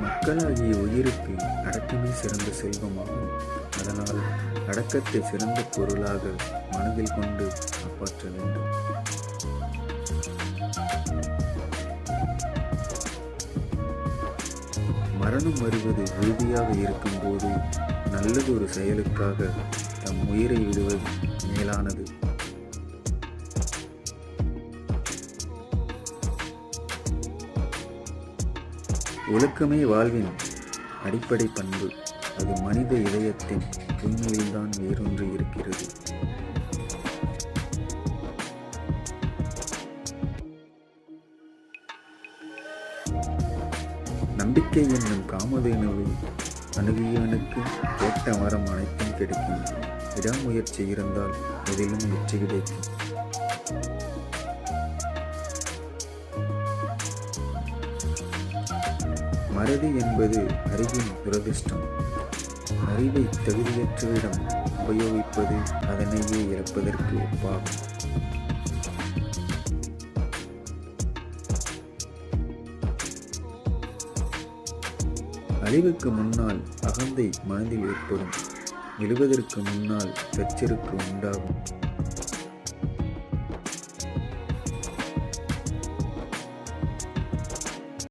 மக்களாகிய உயிருக்கு அடக்கமே சிறந்த செல்வமாகும். அதனால் அடக்கத்தை சிறந்த பொருளாக மனதில் கொண்டு காப்பாற்ற வேண்டும். மரணம் வருவது உறுதியாக இருக்கும்போது நல்லதொரு செயலுக்காக தம் உயிரை விடுவது மேலானது. ஒழுக்கமே வாழ்வின் அடிப்படை பண்பு. அது மனித இதயத்தின் தூய்மையில்தான் வேறொன்று இருக்கிறது. நம்பிக்கை என்னும் காமதேனுவை அணுகியவனுக்கு கேட்ட மரம் அனைத்தும் கிடைக்கும். விடாமுயற்சி இருந்தால் எதிலும் வெற்றி கிடைக்கும். மறதி என்பது அறிவின் துரதிர்ஷ்டம். அறிவை தகுதியற்றவிடம் உபயோகிப்பது அதனையே இழப்பதற்கு ஒப்பாகும் அழிவுக்கு முன்னால் அகந்தை மனதில் ஏற்படும். எழுவதற்கு முன்னால் தச்சருக்கு உண்டாகும்.